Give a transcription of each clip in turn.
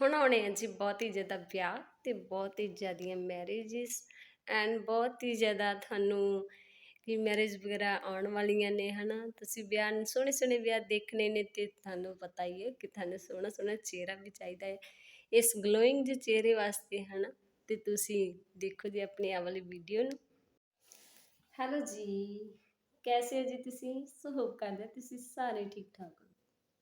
ਹੁਣ ਆਉਣੇ ਆ ਜੀ ਬਹੁਤ ਹੀ ਜ਼ਿਆਦਾ ਵਿਆਹ ਤੇ ਬਹੁਤ ਹੀ ਜ਼ਿਆਦੀਆਂ ਮੈਰਿਜਸ ਐਂਡ ਬਹੁਤ ਹੀ ਜ਼ਿਆਦਾ ਤੁਹਾਨੂੰ ਕਿ ਮੈਰਿਜ ਵਗੈਰਾ ਆਉਣ ਵਾਲੀਆਂ ਨੇ, ਹਨਾ? ਤੁਸੀਂ ਵਿਆਹ ਸੋਹਣੇ ਸੋਹਣੇ ਵਿਆਹ ਦੇਖਣੇ ਨੇ ਤੇ ਤੁਹਾਨੂੰ ਪਤਾ ਹੀ ਹੈ ਕਿ ਤੁਹਾਨੂੰ ਸੋਹਣਾ ਸੋਹਣਾ ਚਿਹਰਾ ਵੀ ਚਾਹੀਦਾ ਹੈ। ਇਸ ਗਲੋਇੰਗ ਜਿਹੇ ਚਿਹਰੇ ਵਾਸਤੇ, ਹਨਾ? ਤੇ ਤੁਸੀਂ ਦੇਖੋ ਜੀ ਆਪਣੀ ਆਹ ਵਾਲੀ ਵੀਡੀਓ ਨੂੰ। ਹੈਲੋ ਜੀ, ਕੈਸੇ ਹੋ ਜੀ ਤੁਸੀਂ? ਸੋ ਹੋਪ ਕਰਦੇ ਤੁਸੀਂ ਸਾਰੇ ਠੀਕ ਠਾਕ ਹੋ?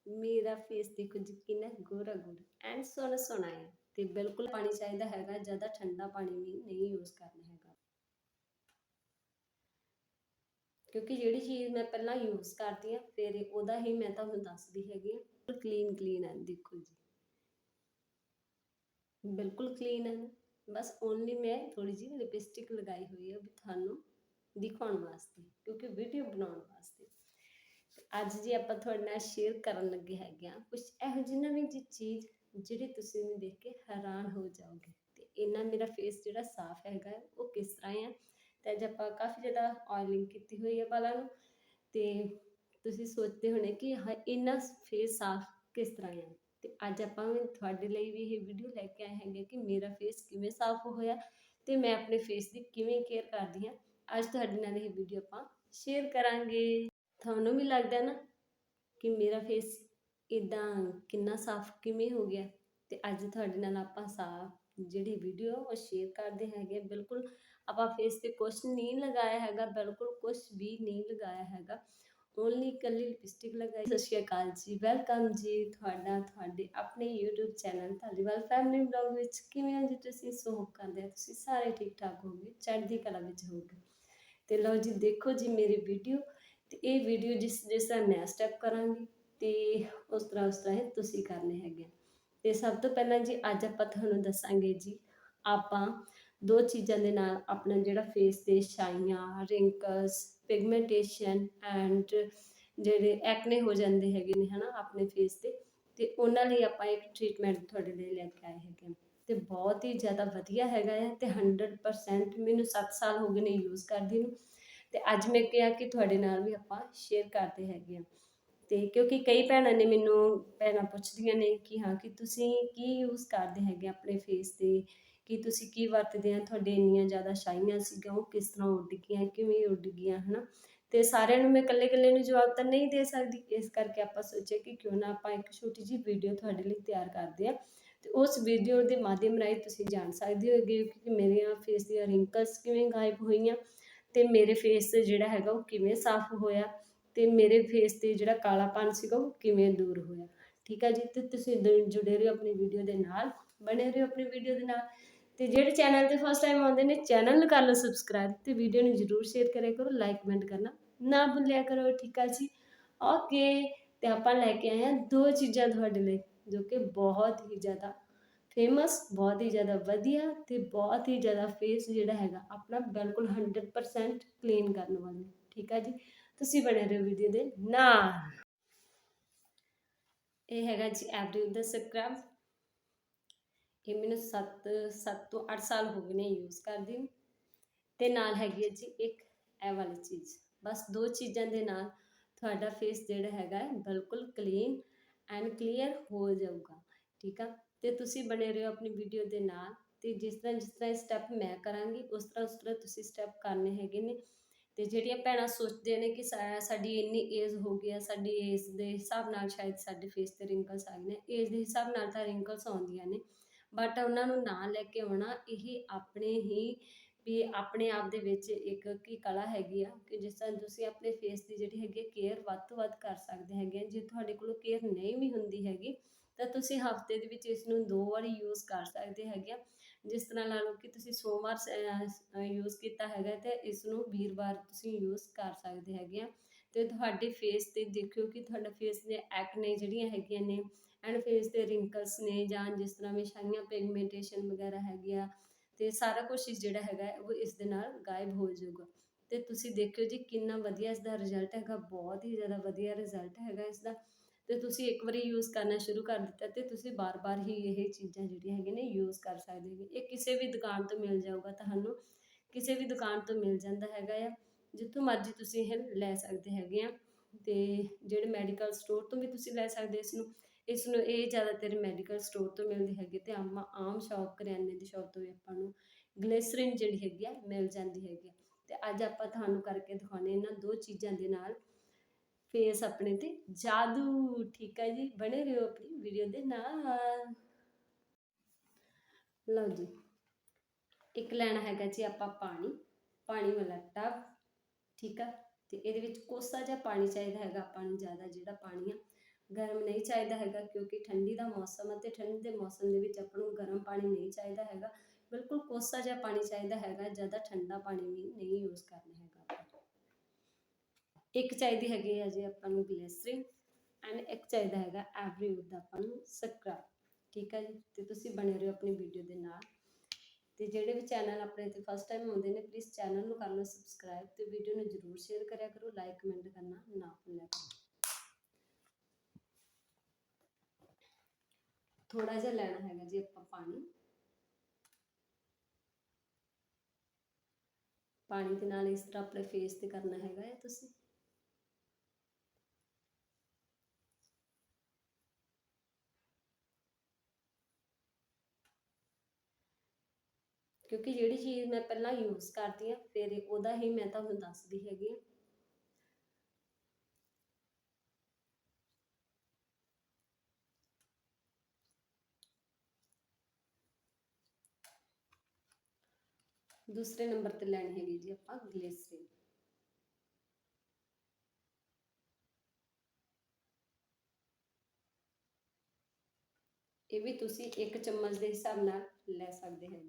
ਮੇਰਾ ਫੇਸ ਦੇਖੋ ਜੀ ਕਿੰਨਾ ਗੋਰਾ ਗੋਰਾ। ਐਂਡ ਸੋਹਣਾ ਸੋਹਣਾ ਹੈ ਤੇ ਬਿਲਕੁਲ ਪਾਣੀ ਚਾਹੀਦਾ ਹੈਗਾ, ਜ਼ਿਆਦਾ ਠੰਡਾ ਪਾਣੀ ਵੀ ਨਹੀਂ ਯੂਜ਼ ਕਰਨਾ ਹੈਗਾ। ਕਿਉਂਕਿ ਜਿਹੜੀ ਚੀਜ਼ ਮੈਂ ਪਹਿਲਾਂ ਯੂਜ਼ ਕਰਦੀ ਆ ਫਿਰ ਉਹਦਾ ਹੀ ਮੈਂ ਤੁਹਾਨੂੰ ਦੱਸਦੀ ਹੈਗੀ ਆ ਕਲੀਨ ਕਲੀਨ ਹੈ, ਦੇਖੋ ਜੀ। ਬਿਲਕੁਲ ਕਲੀਨ ਹੈ ਬਸ ਓਨਲੀ ਮੈਂ ਥੋੜੀ ਜਿਹੀ ਲਿਪਸਟਿਕ ਲਗਾਈ ਹੋਈ ਹੈ ਵੀ ਤੁਹਾਨੂੰ ਦਿਖਾਉਣ ਵਾਸਤੇ, ਕਿਉਂਕਿ ਵੀਡੀਓ ਬਣਾਉਣ ਵਾਸਤੇ। ਅੱਜ ਜੀ ਆਪਾਂ ਤੁਹਾਡੇ ਨਾਲ ਸ਼ੇਅਰ ਕਰਨ ਲੱਗੇ ਹੈਗੇ ਆ ਕੁਝ ਇਹੋ ਜਿਹੀ ਨਵੀਂ ਜੀ ਚੀਜ਼ ਜਿਹੜੀ ਤੁਸੀਂ ਵੀ ਦੇਖ ਕੇ ਹੈਰਾਨ ਹੋ ਜਾਓਗੇ। ਤੇ ਇਹਨਾਂ ਮੇਰਾ ਫੇਸ ਜਿਹੜਾ ਸਾਫ਼ ਹੈਗਾ, ਉਹ ਕਿਸ ਤਰ੍ਹਾਂ ਆ। ਤੇ ਅੱਜ ਆਪਾਂ ਕਾਫੀ ਜ਼ਿਆਦਾ ਆਇਲਿੰਗ ਕੀਤੀ ਹੋਈ ਹੈ ਵਾਲਾਂ ਨੂੰ। ਤੇ ਤੁਸੀਂ ਸੋਚਦੇ ਹੋਣੇ ਕਿ ਹਾਂ, ਇੰਨਾ ਫੇਸ ਸਾਫ਼ ਕਿਸ ਤਰ੍ਹਾਂ ਆ। ਤੇ ਅੱਜ ਆਪਾਂ ਵੀ ਤੁਹਾਡੇ ਲਈ ਵੀ ਇਹ ਵੀਡੀਓ ਲੈ ਕੇ ਆਏ ਹੈਗੇ ਕਿ ਮੇਰਾ ਫੇਸ ਕਿਵੇਂ ਸਾਫ਼ ਹੋਇਆ ਤੇ ਮੈਂ ਆਪਣੇ ਫੇਸ ਦੀ ਕਿਵੇਂ ਕੇਅਰ ਕਰਦੀ ਹਾਂ। ਅੱਜ ਤੁਹਾਡੇ ਨਾਲ ਇਹ ਵੀਡੀਓ ਆਪਾਂ ਸ਼ੇਅਰ ਕਰਾਂਗੇ। ਤੁਹਾਨੂੰ ਵੀ ਲੱਗਦਾ ਨਾ ਕਿ ਮੇਰਾ ਫੇਸ ਇਦਾਂ ਕਿੰਨਾ ਸਾਫ਼ ਕਿਵੇਂ ਹੋ ਗਿਆ? ਤੇ ਅੱਜ ਤੁਹਾਡੇ ਨਾਲ ਆਪਾਂ ਸਾਫ਼ ਜਿਹੜੀ ਵੀਡੀਓ ਉਹ ਸ਼ੇਅਰ ਕਰਦੇ ਹੈਗੇ ਬਿਲਕੁਲ ਆਪਾਂ ਫੇਸ ਤੇ ਕੁਝ ਨਹੀਂ ਲਗਾਇਆ ਹੈਗਾ, ਬਿਲਕੁਲ ਕੁਝ ਵੀ ਨਹੀਂ ਲਗਾਇਆ ਹੈਗਾ। ਓਨਲੀ ਕੱਲੀ ਲਿਪਸਟਿਕ ਲਗਾਈ। ਸਤਿ ਸ਼੍ਰੀ ਅਕਾਲ ਜੀ ਵੈਲਕਮ ਜੀ ਤੁਹਾਡਾ, ਤੁਹਾਡੇ ਆਪਣੇ YouTube channel Dhaliwal family vlog ਵਿੱਚ ਕਿਵੇਂ ਹੋ ਜੀ ਤੁਸੀਂ? ਸੋ ਕਰਦੇ ਹਾਂ ਤੁਸੀਂ ਸਾਰੇ ਠੀਕ ਠਾਕ ਹੋਗੇ ਚੜ੍ਹਦੀ ਕਲਾ ਵਿੱਚ ਹੋਗੇ ਤੇ ਲਓ ਜੀ, ਦੇਖੋ ਜੀ ਮੇਰੀ ਵੀਡੀਓ ਤੇ ਇਹ ਵੀਡੀਓ ਜਿਸ ਜਿਸ ਤਰ੍ਹਾਂ ਮੈਂ ਸਟੈਪ ਕਰਾਂਗੀ ਤੇ ਉਸ ਤਰ੍ਹਾਂ ਉਸ ਤਰ੍ਹਾਂ ਹੀ ਤੁਸੀਂ ਕਰਨੇ ਹੈਗੇ ਤੇ ਸਭ ਤੋਂ ਪਹਿਲਾਂ ਜੀ, ਅੱਜ ਆਪਾਂ ਤੁਹਾਨੂੰ ਦੱਸਾਂਗੇ ਜੀ, ਆਪਾਂ ਦੋ ਚੀਜ਼ਾਂ ਦੇ ਨਾਲ ਆਪਣਾ ਜਿਹੜਾ ਫੇਸ ਤੇ ਛਾਈਆਂ ਰਿੰਕਲਸ ਪਿਗਮੈਂਟੇਸ਼ਨ ਐਂਡ ਜਿਹੜੇ ਐਕਨੇ ਹੋ ਜਾਂਦੇ ਹੈਗੇ ਨੇ, ਹਨਾ, ਆਪਣੇ ਫੇਸ ਤੇ ਤੇ ਉਹਨਾਂ ਲਈ ਆਪਾਂ ਇੱਕ ਟ੍ਰੀਟਮੈਂਟ ਤੁਹਾਡੇ ਲਈ ਲੈ ਕੇ ਆਏ ਹੈਗੇ ਹਾਂ। ਤੇ ਬਹੁਤ ਹੀ ਜ਼ਿਆਦਾ ਵਧੀਆ ਹੈਗਾ ਹੈ ਤੇ 100% ਮੈਨੂੰ 7 ਸਾਲ ਹੋ ਗਏ ਨੇ ਯੂਜ਼ ਕਰਦੀ ਨੂੰ ਤੇ ਅੱਜ ਮੈਂ ਕਿਹਾ ਕਿ ਤੁਹਾਡੇ ਨਾਲ ਵੀ ਆਪਾਂ ਸ਼ੇਅਰ ਕਰਦੇ ਹੈਗੇ ਆ। ਤੇ ਕਿਉਂਕਿ ਕਈ ਭੈਣਾਂ ਨੇ ਮੈਨੂੰ, ਭੈਣਾਂ ਪੁੱਛਦੀਆਂ ਨੇ ਕਿ ਹਾਂ, ਕਿ ਤੁਸੀਂ ਕੀ ਯੂਜ਼ ਕਰਦੇ ਹੈਗੇ ਆਪਣੇ ਫੇਸ ਤੇ? ਕਿ ਤੁਸੀਂ ਕੀ ਵਰਤਦੇ ਆ? ਤੁਹਾਡੇ ਇੰਨੀਆਂ ਜ਼ਿਆਦਾ ਸ਼ਾਈਆਂ ਸੀਗੀਆਂ, ਉਹ ਕਿਸ ਤਰ੍ਹਾਂ ਉੱਡ ਗਈਆਂ, ਕਿਵੇਂ ਉੱਡ ਗਈਆਂ, ਹਨਾ? ਤੇ ਸਾਰਿਆਂ ਨੂੰ ਮੈਂ ਇਕੱਲੇ ਇਕੱਲੇ ਨੂੰ ਜਵਾਬ ਤਾਂ ਨਹੀਂ ਦੇ ਸਕਦੀ। ਇਸ ਕਰਕੇ ਆਪਾਂ ਸੋਚਿਆ ਕਿ ਕਿਉਂ ਨਾ ਆਪਾਂ ਇੱਕ ਛੋਟੀ ਜਿਹੀ ਵੀਡੀਓ ਤੁਹਾਡੇ ਲਈ ਤਿਆਰ ਕਰਦੇ ਆ। ਤੇ ਉਸ ਵੀਡੀਓ ਦੇ ਮਾਧਿਅਮ ਰਾਹੀਂ ਤੁਸੀਂ ਜਾਣ ਸਕਦੇ ਹੋਗੇ ਕਿ ਮੇਰੀਆਂ ਫੇਸ ਦੀਆਂ ਰਿੰਕਲਸ ਕਿਵੇਂ ਗਾਇਬ ਹੋਈਆਂ ਤੇ ਮੇਰੇ ਫੇਸ ਤੇ ਜਿਹੜਾ ਹੈਗਾ ਉਹ ਕਿਵੇਂ ਸਾਫ਼ ਹੋਇਆ ਤੇ ਮੇਰੇ ਫੇਸ ਤੇ ਜਿਹੜਾ ਕਾਲਾਪਨ ਸੀਗਾ ਉਹ ਕਿਵੇਂ ਦੂਰ ਹੋਇਆ। ਠੀਕ ਆ ਜੀ? ਤੇ ਤੁਸੀਂ ਦ- ਜੁੜੇ ਰਹੋ ਆਪਣੀ ਵੀਡੀਓ ਦੇ ਨਾਲ, ਬਣੇ ਰਹੋ ਆਪਣੀ ਵੀਡੀਓ ਦੇ ਨਾਲ। ਤੇ ਜਿਹੜੇ ਚੈਨਲ ਤੇ ਫਸਟ ਟਾਈਮ ਆਉਂਦੇ ਨੇ ਚੈਨਲ ਨੂੰ ਕਰ ਲਓ ਸਬਸਕ੍ਰਾਈਬ ਤੇ ਵੀਡੀਓ ਨੂੰ ਜਰੂਰ ਸ਼ੇਅਰ ਕਰਿਆ ਕਰੋ ਲਾਈਕ ਕਮੈਂਟ ਕਰਨਾ ਨਾ ਭੁੱਲਿਆ ਕਰੋ, ਠੀਕ ਆ ਜੀ? ਓਕੇ ਤੇ ਆਪਾਂ ਲੈ ਕੇ ਆਏ ਹਾਂ ਦੋ ਚੀਜ਼ਾਂ ਤੁਹਾਡੇ ਲਈ ਜੋ ਕਿ ਬਹੁਤ ਹੀ ਜ਼ਿਆਦਾ ਫੇਮਸ ਬਹੁਤ ਹੀ ਜ਼ਿਆਦਾ ਵਧੀਆ ਤੇ ਬਹੁਤ ਹੀ ਜ਼ਿਆਦਾ ਫੇਸ ਜਿਹੜਾ ਹੈਗਾ, ਆਪਣਾ ਬਿਲਕੁਲ 100% ਕਲੀਨ ਕਰਨ ਵਾਲੇ ਠੀਕ ਆ ਜੀ? ਤੁਸੀਂ ਬਣੇ ਰਹੋ ਵੀਡੀਓ ਦੇ ਨਾਲ। ਇਹ ਹੈਗਾ ਜੀ ਐਵਰੀ ਦਾ ਸਕ੍ਰਬ ਇਹ ਮੈਨੂੰ 7 7 ਤੋਂ 8 ਸਾਲ ਹੋ ਗਏ ਨੇ ਯੂਜ਼ ਕਰਦੀ ਨੂੰ। ਤੇ ਨਾਲ ਹੈਗੀ ਹੈ ਜੀ ਇੱਕ ਇਹ ਵਾਲੀ ਚੀਜ਼। ਬਸ ਦੋ ਚੀਜ਼ਾਂ ਦੇ ਨਾਲ ਤੁਹਾਡਾ ਫੇਸ ਜਿਹੜਾ ਹੈਗਾ ਬਿਲਕੁਲ ਕਲੀਨ ਐਂਡ ਕਲੀਅਰ ਹੋ ਜਾਊਗਾ। ਠੀਕ ਆ? ਤੇ ਤੁਸੀਂ ਬਣੇ ਰਹੋ ਆਪਣੀ ਵੀਡੀਓ ਦੇ ਨਾਲ ਤੇ ਜਿਸ ਤਰ੍ਹਾਂ ਜਿਸ ਤਰ੍ਹਾਂ ਸਟੈਪ ਮੈਂ ਕਰਾਂਗੀ, ਉਸ ਤਰ੍ਹਾਂ ਉਸ ਤਰ੍ਹਾਂ ਤੁਸੀਂ ਸਟੈਪ ਕਰਨੇ ਹੈਗੇ ਨੇ। ਤੇ ਜਿਹੜੀਆਂ ਭੈਣਾਂ ਸੋਚਦੇ ਨੇ ਕਿ ਸਾਡੀ ਇੰਨੀ ਏਜ ਹੋ ਗਈ ਆ, ਸਾਡੀ ਏਜ ਦੇ ਹਿਸਾਬ ਨਾਲ ਸ਼ਾਇਦ ਸਾਡੇ ਫੇਸ ਤੇ ਰਿੰਕਲਸ ਆ ਗਏ ਨੇ ਏਜ ਦੇ ਹਿਸਾਬ ਨਾਲ ਤਾਂ ਰਿੰਕਲਸ ਆਉਂਦੀਆਂ ਨੇ। ਬਟ ਉਹਨਾਂ ਨੂੰ ਨਾ ਲੈ ਕੇ ਆਉਣਾ, ਇਹ ਆਪਣੇ ਹੀ ਵੀ ਆਪਣੇ ਆਪ ਦੇ ਵਿੱਚ ਇੱਕ ਕੀ ਕਲਾ ਹੈਗੀ ਆ ਕਿ ਜਿਸ ਤਰ੍ਹਾਂ ਤੁਸੀਂ ਆਪਣੇ ਫੇਸ ਦੀ ਜਿਹੜੀ ਹੈਗੀ ਕੇਅਰ ਵੱਧ ਤੋਂ ਵੱਧ ਕਰ ਸਕਦੇ ਹੈਗੇ ਆ। ਜੇ ਤੁਹਾਡੇ ਕੋਲ ਕੇਅਰ ਨਹੀਂ ਵੀ ਹੁੰਦੀ ਹੈਗੀ ਤਾਂ ਤੁਸੀਂ ਹਫ਼ਤੇ ਦੇ ਵਿੱਚ ਇਸ ਨੂੰ ਦੋ ਵਾਰੀ ਯੂਜ਼ ਕਰ ਸਕਦੇ ਹੈਗੇ ਆ। ਜਿਸ ਤਰ੍ਹਾਂ ਲਾ ਲਓ ਕਿ ਤੁਸੀਂ ਸੋਮਵਾਰ ਯੂਜ਼ ਕੀਤਾ ਹੈਗਾ ਤੇ ਇਸ ਨੂੰ ਵੀਰਵਾਰ ਤੁਸੀਂ ਯੂਜ਼ ਕਰ ਸਕਦੇ ਹੈਗੇ ਆ। ਤੇ ਤੁਹਾਡੇ ਫੇਸ ਤੇ ਦੇਖਿਓ ਕਿ ਤੁਹਾਡਾ ਫੇਸ ਦੇ ਐਕਨੇ ਜਿਹੜੀਆਂ ਹੈਗੀਆਂ ਨੇ ਐਂਡ ਫੇਸ ਦੇ ਰਿੰਕਲਸ ਨੇ ਜਾਂ ਜਿਸ ਤਰ੍ਹਾਂ ਵੀ ਛਾਈਆਂ ਪਿਗਮੈਂਟੇਸ਼ਨ ਵਗੈਰਾ ਹੈਗੀ ਆ ਤੇ ਸਾਰਾ ਕੁਝ ਜਿਹੜਾ ਹੈਗਾ ਉਹ ਇਸ ਦੇ ਨਾਲ ਗਾਇਬ ਹੋ ਜਾਊਗਾ। ਤੇ ਤੁਸੀਂ ਦੇਖਿਓ ਜੀ ਕਿੰਨਾ ਵਧੀਆ ਇਸ ਦਾ ਰਿਜ਼ਲਟ ਹੈਗਾ, ਬਹੁਤ ਹੀ ਜ਼ਿਆਦਾ ਵਧੀਆ ਰਿਜ਼ਲਟ ਹੈਗਾ ਇਸ ਦਾ ਤੇ ਤੁਸੀਂ ਇੱਕ ਵਾਰੀ ਯੂਜ਼ ਕਰਨਾ ਸ਼ੁਰੂ ਕਰ ਦਿੱਤਾ ਤੇ ਤੁਸੀਂ ਬਾਰ-ਬਾਰ ਹੀ ਇਹ ਚੀਜ਼ਾਂ ਜਿਹੜੀਆਂ ਹੈਗੀਆਂ ਨੇ ਯੂਜ਼ ਕਰ ਸਕਦੇ ਹੋ ਇਹ ਕਿਸੇ ਵੀ ਦੁਕਾਨ ਤੋਂ ਮਿਲ ਜਾਊਗਾ ਤੁਹਾਨੂੰ, ਕਿਸੇ ਵੀ ਦੁਕਾਨ ਤੋਂ ਮਿਲ ਜਾਂਦਾ ਹੈਗਾ ਆ, ਜਿੱਥੋਂ ਮਰਜ਼ੀ ਤੁਸੀਂ ਇਹ ਲੈ ਸਕਦੇ ਹੈਗੇ ਆ ਤੇ ਜਿਹੜੇ ਮੈਡੀਕਲ ਸਟੋਰ ਤੋਂ ਵੀ ਤੁਸੀਂ ਲੈ ਸਕਦੇ ਇਸ ਨੂੰ ਇਸ ਨੂੰ ਇਹ ਜ਼ਿਆਦਾਤਰ ਮੈਡੀਕਲ ਸਟੋਰ ਤੋਂ ਮਿਲਦੀ ਹੈਗੀ ਤੇ ਆਮ ਆਮ ਸ਼ਾਪ ਕਰਿਆਨੇ ਦੀ ਸ਼ਾਪ ਤੋਂ ਵੀ ਆਪਾਂ ਨੂੰ ਗਲਿਸਰੀਨ ਜਿਹੜੀ ਹੈਗੀ ਆ ਮਿਲ ਜਾਂਦੀ ਹੈਗੀ ਆ। ਤੇ ਅੱਜ ਆਪਾਂ ਤੁਹਾਨੂੰ ਕਰਕੇ ਦਿਖਾਉਣੇ ਇਹਨਾਂ ਦੋ ਚੀਜ਼ਾਂ ਦੇ ਨਾਲ ਫੇਸ ਆਪਣੇ ਤੇ। ਜਾਦੂ, ਠੀਕ ਹੈ ਜੀ? ਬਣੇ ਰਹੋ ਆਪਣੀ ਵੀਡੀਓ ਦੇ ਨਾਲ। ਲਓ ਜੀ। ਇੱਕ ਲੈਣਾ ਹੈਗਾ ਜੀ ਆਪਾਂ ਪਾਣੀ। ਪਾਣੀ ਵਾਲਾ ਟਬ, ਠੀਕ ਆ? ਤੇ ਇਹਦੇ ਵਿੱਚ ਕੋਸਾ ਜਿਹਾ ਪਾਣੀ ਚਾਹੀਦਾ ਹੈਗਾ ਆਪਾਂ ਨੂੰ ਜ਼ਿਆਦਾ, ਜਿਹੜਾ ਪਾਣੀ ਆ। ਗਰਮ ਨਹੀਂ ਚਾਹੀਦਾ ਹੈਗਾ ਕਿਉਂਕਿ ਠੰਡੀ ਦਾ ਮੌਸਮ ਹੈ ਤੇ ਠੰਡ ਦੇ ਮੌਸਮ ਦੇ ਵਿੱਚ ਆਪਾਂ ਨੂੰ ਗਰਮ ਪਾਣੀ ਨਹੀਂ ਚਾਹੀਦਾ ਹੈਗਾ। ਬਿਲਕੁਲ ਕੋਸਾ ਜਿਹਾ ਪਾਣੀ ਚਾਹੀਦਾ ਹੈਗਾ, ਜ਼ਿਆਦਾ ਠੰਡਾ ਪਾਣੀ ਵੀ ਨਹੀਂ ਯੂਜ਼ ਕਰਨਾ ਹੈਗਾ ਇੱਕ ਚਾਹੀਦੀ ਹੈਗੀ ਹੈ ਜੀ ਆਪਾਂ ਨੂੰ ਗਲਿਸਰੀਨ ਐਂਡ ਇੱਕ ਚਾਹੀਦਾ ਹੈਗਾ ਐਵਰੀਵੁੱਡ ਦਾ ਆਪਾਂ ਨੂੰ ਸਕਰਬ ਠੀਕ ਹੈ ਜੀ? ਤੇ ਤੁਸੀਂ ਬਣੇ ਰਹੋ ਆਪਣੀ ਵੀਡੀਓ ਦੇ ਨਾਲ। ਤੇ ਜਿਹੜੇ ਵੀ ਚੈਨਲ ਆਪਣੇ ਤੇ ਫਸਟ ਟਾਈਮ ਆਉਂਦੇ ਨੇ ਪਲੀਜ਼ ਚੈਨਲ ਨੂੰ ਕਰ ਲਓ ਸਬਸਕ੍ਰਾਈਬ ਤੇ ਵੀਡੀਓ ਨੂੰ ਜਰੂਰ ਸ਼ੇਅਰ ਕਰਿਆ ਕਰੋ। ਲਾਈਕ ਕਮੈਂਟ ਕਰਨਾ ਨਾ ਭੁੱਲਿਆ ਕਰੋ। ਥੋੜਾ ਜਿਹਾ ਲੈਣਾ ਹੈਗਾ ਜੀ ਆਪਾਂ ਪਾਣੀ। ਪਾਣੀ ਦੇ ਨਾਲ ਇਸ ਤਰ੍ਹਾਂ ਆਪਣੇ ਫੇਸ ਤੇ ਕਰਨਾ ਹੈਗਾ ਹੈ ਤੁਸੀਂ। ਕਿਉਂਕਿ ਜਿਹੜੀ ਚੀਜ਼ ਮੈਂ ਪਹਿਲਾਂ ਯੂਜ਼ ਕਰਦੀ ਆ ਫਿਰ ਉਹਦਾ ਹੀ ਮੈਂ ਤੁਹਾਨੂੰ ਦੱਸਦੀ ਹੈਗੀ ਆ ਦੂਸਰੇ ਨੰਬਰ ਤੇ ਲੈਣੀ ਹੈਗੀ ਜੀ ਆਪਾਂ ਗਲਿਸਰੀਨ ਇਹ ਵੀ ਤੁਸੀਂ ਇੱਕ ਚਮਚ ਦੇ ਹਿਸਾਬ ਨਾਲ ਲੈ ਸਕਦੇ ਹੋ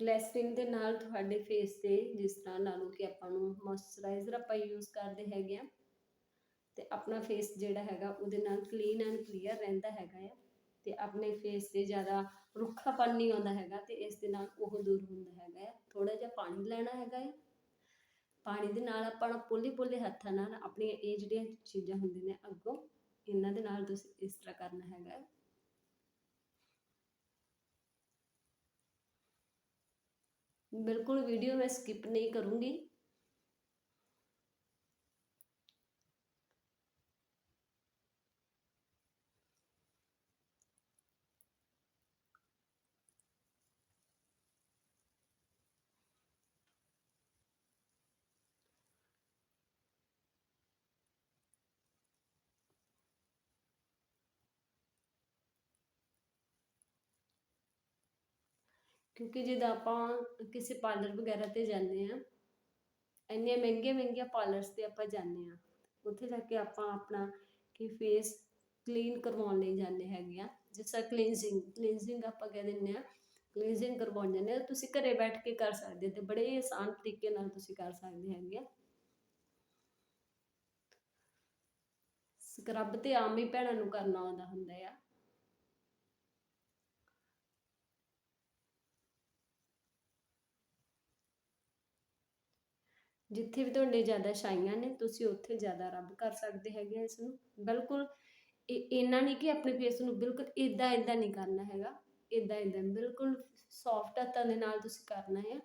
ਗਲੈਸਰਿਨ ਦੇ ਨਾਲ ਤੁਹਾਡੇ ਫੇਸ ਤੇ ਜਿਸ ਤਰ੍ਹਾਂ ਲਾ ਲਓ ਕਿ ਆਪਾਂ ਨੂੰ ਮੋਇਸਚਰਾਈਜ਼ਰ ਆਪਾਂ ਯੂਜ਼ ਕਰਦੇ ਹੈਗੇ ਆ, ਤੇ ਆਪਣਾ ਫੇਸ ਜਿਹੜਾ ਹੈਗਾ ਉਹਦੇ ਨਾਲ ਕਲੀਨ ਐਂਡ ਕਲੀਅਰ ਰਹਿੰਦਾ ਹੈਗਾ ਆ, ਤੇ ਆਪਣੇ ਫੇਸ ਤੇ ਜ਼ਿਆਦਾ ਰੁੱਖਾਪਨ ਨਹੀਂ ਆਉਂਦਾ ਹੈਗਾ ਤੇ ਇਸ ਦੇ ਨਾਲ ਉਹ ਦੂਰ ਹੁੰਦਾ ਹੈਗਾ ਆ। ਥੋੜਾ ਜਿਹਾ ਪਾਣੀ ਲੈਣਾ ਹੈਗਾ ਆ। ਪਾਣੀ ਦੇ ਨਾਲ ਆਪਾਂ ਪੋਲੇ ਪੋਲੇ ਹੱਥਾਂ ਨਾਲ ਆਪਣੀਆਂ ਇਹ ਜਿਹੜੀਆਂ ਚੀਜ਼ਾਂ ਹੁੰਦੀਆਂ ਨੇ ਅੱਗੋਂ, ਇਹਨਾਂ ਦੇ ਨਾਲ ਤੁਸੀਂ ਇਸ ਤਰ੍ਹਾਂ ਕਰਨਾ ਹੈਗਾ ਬਿਲਕੁਲ ਵੀਡੀਓ ਮੈਂ ਸਕਿਪ ਨਹੀਂ ਕਰੂੰਗੀ। ਕਿਉਂਕਿ ਜਦੋਂ ਆਪਾਂ ਕਿਸੇ ਪਾਰਲਰ ਵਗੈਰਾ ਤੇ ਜਾਂਦੇ ਆ ਇੰਨੇ ਮਹਿੰਗੇ ਮਹਿੰਗੇ ਪਾਰਲਰਸ ਤੇ ਆਪਾਂ ਜਾਂਦੇ ਆ ਉੱਥੇ ਜਾ ਕੇ ਆਪਾਂ ਆਪਣਾ ਕਿ ਫੇਸ ਕਲੀਨ ਕਰਵਾਉਣ ਲਈ ਜਾਂਦੇ ਹੈਗੇ ਆ ਜਿਸ ਤਰ੍ਹਾਂ ਕਲੀਨਜ਼ਿੰਗ ਕਲੀਨਜ਼ਿੰਗ ਆਪਾਂ ਕਹਿ ਦਿੰਦੇ ਆ ਕਲੀਨਜ਼ਿੰਗ ਕਰਵਾਉਣ ਜਾਂਦੇ ਆ ਤੁਸੀਂ ਘਰੇ ਬੈਠ ਕੇ ਕਰ ਸਕਦੇ ਤੇ ਬੜੇ ਆਸਾਨ ਤਰੀਕੇ ਨਾਲ ਤੁਸੀਂ ਕਰ ਸਕਦੇ ਹੈਗੇ ਆ ਸਕਰਬ ਤੇ ਆਮ ਹੀ ਭੈਣਾਂ ਨੂੰ ਕਰਨਾ ਆਉਂਦਾ ਹੁੰਦਾ ਆ। ਜਿੱਥੇ ਵੀ ਤੁਹਾਡੇ ਜ਼ਿਆਦਾ ਛਾਈਆਂ ਨੇ, ਤੁਸੀਂ ਉੱਥੇ ਜ਼ਿਆਦਾ ਰਬ ਕਰ ਸਕਦੇ ਹੈਗੇ ਇਸ ਨੂੰ ਬਿਲਕੁਲ ਇੰਨਾ ਨਹੀਂ ਕਿ ਆਪਣੇ ਫੇਸ ਨੂੰ ਬਿਲਕੁਲ ਇਦਾਂ ਇਦਾਂ ਨਹੀਂ ਕਰਨਾ ਹੈਗਾ। ਇਦਾਂ ਇਦਾਂ ਬਿਲਕੁਲ ਸੌਫਟ ਹੱਥਾਂ ਦੇ ਨਾਲ ਤੁਸੀਂ ਕਰਨਾ ਹੈ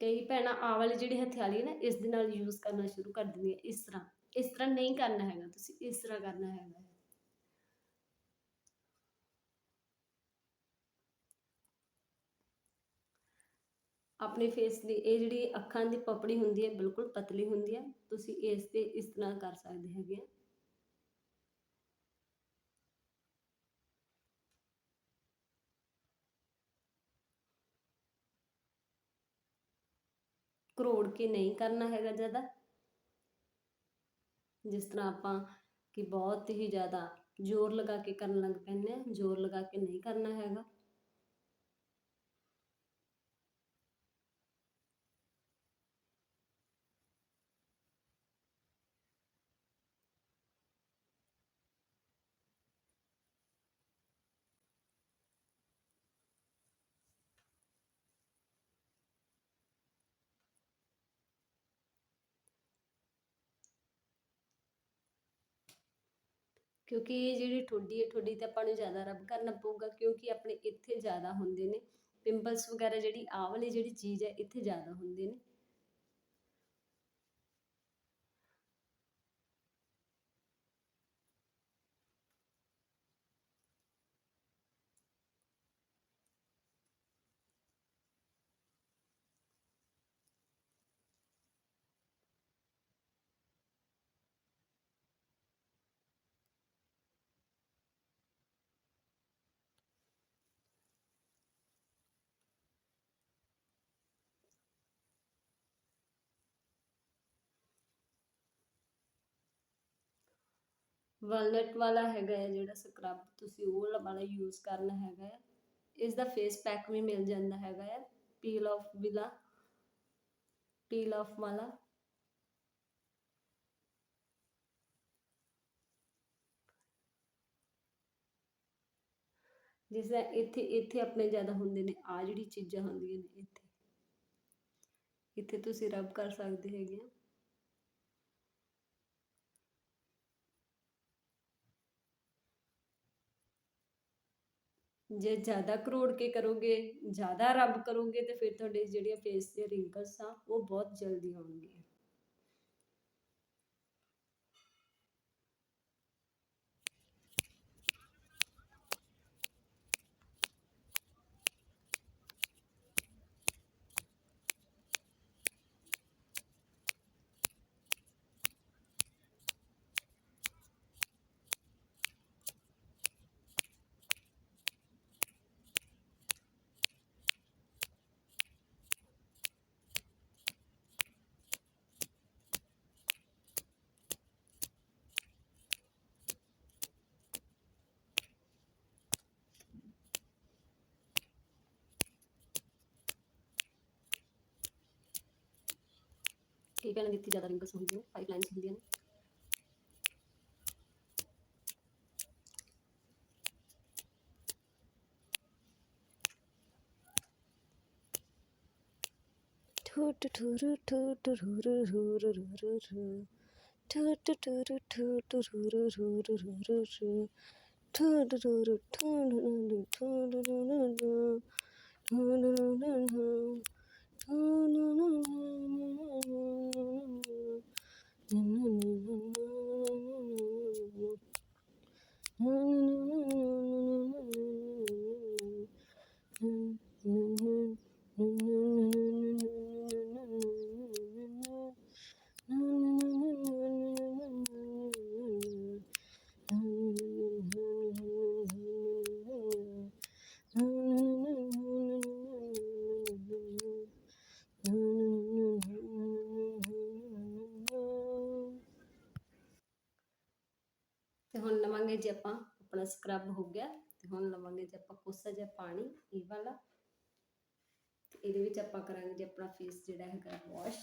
ਕਈ ਭੈਣਾਂ ਆ ਵਾਲੀ ਜਿਹੜੀ ਹਥਿਆਲੀ ਨਾ, ਇਸ ਦੇ ਨਾਲ ਯੂਜ਼ ਕਰਨਾ ਸ਼ੁਰੂ ਕਰ ਦਿੰਦੀਆਂ, ਇਸ ਤਰ੍ਹਾਂ। ਇਸ ਤਰ੍ਹਾਂ ਨਹੀਂ ਕਰਨਾ ਹੈਗਾ ਤੁਸੀਂ, ਇਸ ਤਰ੍ਹਾਂ ਕਰਨਾ ਹੈਗਾ। ਆਪਣੇ ਫੇਸ ਦੀ, ਇਹ ਜਿਹੜੀ ਅੱਖਾਂ ਦੀ ਪਪੜੀ ਹੁੰਦੀ ਹੈ, ਬਿਲਕੁਲ ਪਤਲੀ ਹੁੰਦੀ ਹੈ। ਤੁਸੀਂ ਇਸ ਤੇ ਇਸ ਤਰ੍ਹਾਂ ਕਰ ਸਕਦੇ ਹੈਗੇ ਆ। ਕਰੋੜ ਕੇ ਨਹੀਂ ਕਰਨਾ ਹੈਗਾ ਜ਼ਿਆਦਾ। ਜਿਸ ਤਰ੍ਹਾਂ ਆਪਾਂ ਕਿ ਬਹੁਤ ਹੀ ਜ਼ਿਆਦਾ ਜ਼ੋਰ ਲਗਾ ਕੇ ਕਰਨ ਲੱਗ ਪੈਂਦੇ ਆ ਜ਼ੋਰ ਲਗਾ ਕੇ ਨਹੀਂ ਕਰਨਾ ਹੈਗਾ। ਕਿਉਂਕਿ ਇਹ ਜਿਹੜੀ ਠੋਡੀ ਹੈ, ਠੋਡੀ ਤੇ ਆਪਾਂ ਨੂੰ ਜ਼ਿਆਦਾ ਰਬ ਕਰਨਾ ਪਊਗਾ ਕਿਉਂਕਿ ਆਪਣੇ ਇੱਥੇ ਜ਼ਿਆਦਾ ਹੁੰਦੇ ਨੇ। ਪਿੰਪਲਸ ਵਗੈਰਾ ਜਿਹੜੀ, ਆਹ ਵਾਲੀ ਜਿਹੜੀ ਚੀਜ਼ ਹੈ, ਇੱਥੇ ਜ਼ਿਆਦਾ ਹੁੰਦੇ ਨੇ। ਵਾਲਨਟ ਵਾਲਾ ਹੈਗਾ ਹੈ ਜਿਹੜਾ ਸਕਰਬ ਤੁਸੀਂ ਉਹ ਵਾਲਾ ਯੂਜ਼ ਕਰਨਾ ਹੈਗਾ ਹੈ। ਇਸ ਦਾ ਫੇਸ ਪੈਕ ਵੀ ਮਿਲ ਜਾਂਦਾ ਹੈਗਾ ਹੈ ਪੀਲ ਆਫ ਵਿਲਾ ਪੀਲ ਆਫ ਵਾਲਾ। ਜਿਸ ਦਾ ਇੱਥੇ ਇੱਥੇ ਆਪਣੇ ਜ਼ਿਆਦਾ ਹੁੰਦੇ ਨੇ ਆ ਜਿਹੜੀ ਚੀਜ਼ਾਂ ਹੁੰਦੀਆਂ ਨੇ ਇੱਥੇ। ਇੱਥੇ ਤੁਸੀਂ ਰਬ ਕਰ ਸਕਦੇ ਹੈਗੇ ਆ। ਜੇ ਜ਼ਿਆਦਾ ਕਰੋੜ ਕੇ ਕਰੋਗੇ, ਜ਼ਿਆਦਾ ਰੱਬ ਕਰੋਗੇ, ਤੇ ਫਿਰ ਤੁਹਾਡੇ ਜਿਹੜੀਆਂ ਫੇਸ ਦੀਆਂ ਰਿੰਕਲਸ ਆ, ਉਹ ਬਹੁਤ ਜਲਦੀ ਆਉਣਗੇ ਠੀਕ ਹੈ ਨਾ ਜਿੱਥੇ ਜ਼ਿਆਦਾ ਰਿੰਕਲਸ ਹੁੰਦੀਆਂ ਨੇ ਪਾਈਪਲਾਈਨਸ ਹੁੰਦੀਆਂ ਨੇ ਤੇ mm ਸਕਰਬ ਹੋ ਗਿਆ ਤੇ ਹੁਣ ਲਵਾਂਗੇ ਜੇ ਆਪਾਂ ਕੋਸਾ ਜਿਹਾ ਪਾਣੀ, ਇਹ ਵਾਲਾ। ਤੇ ਇਹਦੇ ਵਿੱਚ ਆਪਾਂ ਕਰਾਂਗੇ ਜੇ ਆਪਣਾ ਫੇਸ ਜਿਹੜਾ ਹੈਗਾ ਵਾਸ਼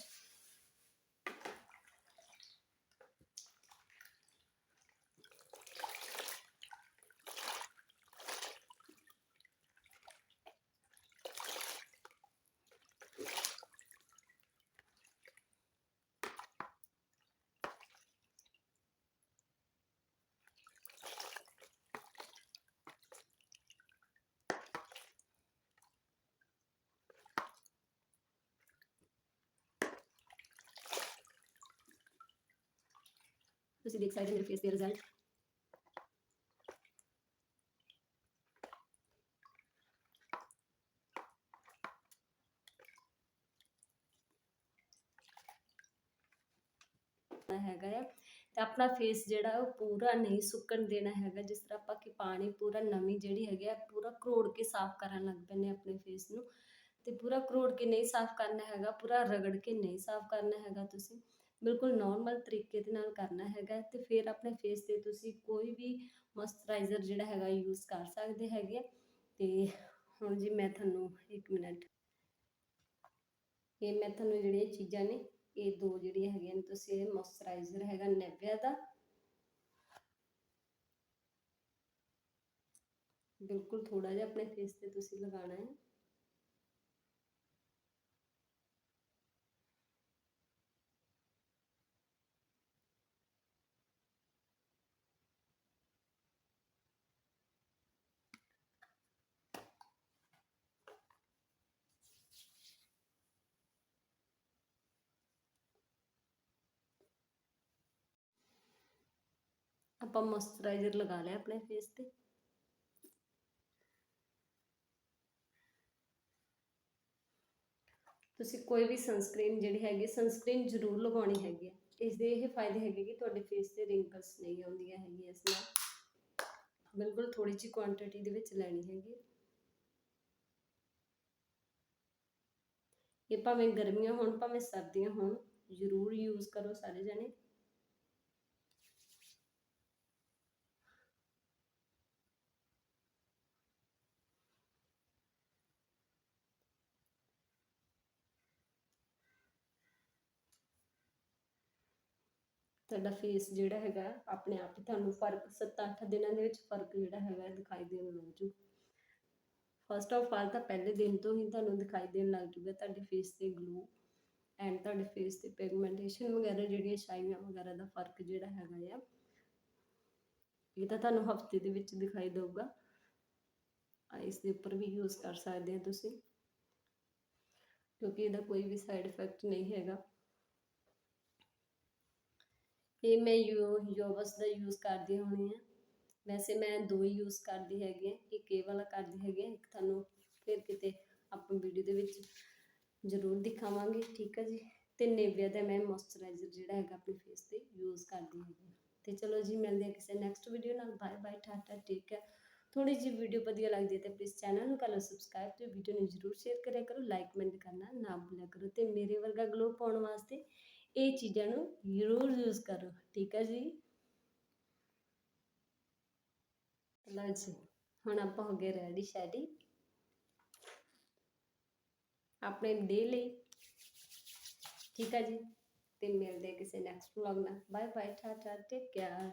ਤੁਸੀਂ ਦੇਖ ਸਕਦੇ ਹੋ ਮੇਰੇ ਫੇਸ ਦੇ ਰਿਜ਼ਲਟ ਹੈਗਾ ਆ ਤੇ ਆਪਣਾ ਫੇਸ ਜਿਹੜਾ ਉਹ ਪੂਰਾ ਨਹੀਂ ਸੁੱਕਣ ਦੇਣਾ ਹੈਗਾ ਜਿਸ ਤਰ੍ਹਾਂ ਆਪਾਂ ਕਿ ਪਾਣੀ ਪੂਰਾ ਨਮੀ ਜਿਹੜੀ ਹੈਗੀ ਆ ਪੂਰਾ ਕਰੋੜ ਕੇ ਸਾਫ਼ ਕਰਨ ਲੱਗ ਪੈਂਦੇ ਆਪਣੇ ਫੇਸ ਨੂੰ ਤੇ ਪੂਰਾ ਕਰੋੜ ਕੇ ਨਹੀਂ ਸਾਫ਼ ਕਰਨਾ ਹੈਗਾ ਪੂਰਾ ਰਗੜ ਕੇ ਨਹੀਂ ਸਾਫ਼ ਕਰਨਾ ਹੈਗਾ ਤੁਸੀਂ ਬਿਲਕੁਲ ਨਾਰਮਲ ਤਰੀਕੇ ਦੇ ਨਾਲ ਕਰਨਾ ਹੈਗਾ ਤੇ ਫਿਰ ਆਪਣੇ ਫੇਸ ਤੇ ਤੁਸੀਂ ਕੋਈ ਵੀ ਮੋਇਸਚਰਾਈਜ਼ਰ ਜਿਹੜਾ ਹੈਗਾ ਯੂਜ਼ ਕਰ ਸਕਦੇ ਹੈਗੇ ਤੇ ਹੁਣ ਜੀ ਮੈਂ ਤੁਹਾਨੂੰ 1 ਮਿੰਟ, ਇਹ ਮੈਂ ਤੁਹਾਨੂੰ ਜਿਹੜੀਆਂ ਚੀਜ਼ਾਂ ਨੇ, ਇਹ ਦੋ ਜਿਹੜੀਆਂ ਹੈਗੀਆਂ ਨੇ, ਤੁਸੀਂ ਇਹ ਮੋਇਸਚਰਾਈਜ਼ਰ ਹੈਗਾ ਨੈਵਿਆ ਦਾ। ਬਿਲਕੁਲ ਥੋੜਾ ਜਿਹਾ ਆਪਣੇ ਫੇਸ ਤੇ ਤੁਸੀਂ ਲਗਾਉਣਾ ਹੈ। ਆਪਾਂ ਮੋਇਸਚਰਾਈਜ਼ਰ ਲਗਾ ਲਿਆ ਆਪਣੇ ਫੇਸ ਤੇ। ਤੁਸੀਂ ਕੋਈ ਵੀ ਸਨਸਕ੍ਰੀਨ ਜਿਹੜੀ ਹੈਗੀ ਸਨਸਕ੍ਰੀਨ ਜ਼ਰੂਰ ਲਗਾਉਣੀ ਹੈਗੀ ਹੈ ਇਸ ਦੇ ਇਹ ਫਾਇਦੇ ਹੈਗੇ ਕਿ ਤੁਹਾਡੇ ਫੇਸ ਤੇ ਰਿੰਕਲਸ ਨਹੀਂ ਆਉਂਦੀਆਂ ਹੈਗੀਆਂ ਇਸ ਨਾਲ। ਬਿਲਕੁਲ ਥੋੜੀ ਜਿਹੀ ਕੁਆਂਟੀਟੀ ਦੇ ਵਿੱਚ ਲੈਣੀ ਹੈਗੀ ਇਹ ਭਾਵੇਂ ਗਰਮੀਆਂ ਹੋਣ, ਭਾਵੇਂ ਸਰਦੀਆਂ ਹੋਣ, ਜ਼ਰੂਰ ਯੂਜ਼ ਕਰੋ ਸਾਰੇ ਜਣੇ। ਤੁਹਾਡਾ ਫੇਸ ਜਿਹੜਾ ਹੈਗਾ, ਆਪਣੇ ਆਪ ਹੀ ਤੁਹਾਨੂੰ ਫ਼ਰਕ 7-8 ਦਿਨਾਂ ਦੇ ਵਿੱਚ ਫ਼ਰਕ ਜਿਹੜਾ ਹੈਗਾ ਦਿਖਾਈ ਦੇਣ ਲੱਗ ਜੂ। ਫਸਟ ਆਫ ਆਲ ਤਾਂ ਪਹਿਲੇ ਦਿਨ ਤੋਂ ਹੀ ਤੁਹਾਨੂੰ ਦਿਖਾਈ ਦੇਣ ਲੱਗ ਜੂਗਾ ਤੁਹਾਡੇ ਫੇਸ ਤੇ ਗਲੋ ਐਂਡ ਤੁਹਾਡੇ ਫੇਸ ਤੇ ਪਿਗਮੈਂਟੇਸ਼ਨ ਵਗੈਰਾ ਜਿਹੜੀਆਂ ਛਾਈਆਂ ਵਗੈਰਾ ਦਾ ਫ਼ਰਕ ਜਿਹੜਾ ਹੈਗਾ ਆ। ਇਹ ਤਾਂ ਤੁਹਾਨੂੰ ਹਫ਼ਤੇ ਦੇ ਵਿੱਚ ਦਿਖਾਈ ਦੇਊਗਾ। ਆਈਸ ਦੇ ਉੱਪਰ ਵੀ ਯੂਜ਼ ਕਰ ਸਕਦੇ ਹੋ ਤੁਸੀਂ। ਕਿਉਂਕਿ ਇਹਦਾ ਕੋਈ ਵੀ ਸਾਈਡ ਇਫੈਕਟ ਨਹੀਂ ਹੈਗਾ। ਇਹ ਮੈਂ ਯੂ ਯੋਬਸ ਦਾ ਯੂਜ਼ ਕਰਦੀ ਹੋਣੀ ਆ। ਵੈਸੇ ਮੈਂ ਦੋ ਹੀ ਯੂਜ਼ ਕਰਦੀ ਹੈਗੀ ਆ, ਇੱਕ ਇਹ ਵਾਲਾ ਕਰਦੀ ਹੈਗੀ ਆ, ਇੱਕ ਤੁਹਾਨੂੰ ਫਿਰ ਕਿਤੇ ਆਪਾਂ ਵੀਡੀਓ ਦੇ ਵਿੱਚ ਜ਼ਰੂਰ ਦਿਖਾਵਾਂਗੇ, ਠੀਕ ਹੈ ਜੀ? ਤੇ ਨੇਵੀਆ ਦਾ ਮੈਂ ਮੋਇਸਚਰਾਈਜ਼ਰ ਜਿਹੜਾ ਹੈਗਾ ਆਪਣੇ ਫੇਸ ਤੇ ਯੂਜ਼ ਕਰਦੀ ਹੈਗੀ ਤੇ ਚਲੋ ਜੀ, ਮਿਲਦੇ ਹਾਂ ਕਿਸੇ ਨੈਕਸਟ ਵੀਡੀਓ ਨਾਲ। ਬਾਏ ਬਾਏ ਟਾਟਾ ਟੇਕ ਹੈ ਥੋੜੀ ਜਿਹੀ ਵੀਡੀਓ ਵਧੀਆ ਲੱਗਦੀ ਹੈ ਤੇ ਪਲੀਜ਼ ਚੈਨਲ ਨੂੰ ਕਰ ਲਓ ਸਬਸਕ੍ਰਾਈਬ ਤੇ ਵੀਡੀਓ ਨੂੰ ਜ਼ਰੂਰ ਸ਼ੇਅਰ ਕਰਿਆ ਕਰੋ। ਲਾਈਕ ਕਮੈਂਟ ਕਰਨਾ ਨਾ ਭੁੱਲਿਆ ਕਰੋ ਤੇ ਮੇਰੇ ਵਰਗਾ ਗਲੋ ਪਾਉਣ ਵਾਸਤੇ ਇਹ ਚੀਜ਼ਾਂ ਨੂੰ ਜ਼ਰੂਰ ਯੂਜ਼ ਕਰੋ, ਠੀਕ ਹੈ ਜੀ? ਲਓ ਜੀ, ਹੁਣ ਆਪਾਂ ਹੋ ਗਏ ਰੈਡੀ ਸ਼ੈਡੀ। ਆਪਣੇ ਡੇ ਲਈ। ਠੀਕ ਹੈ ਜੀ? ਤੇ ਮਿਲਦੇ ਕਿਸੇ ਨੈਕਸਟ ਵਲੌਗ ਨਾਲ। Bye bye tata take care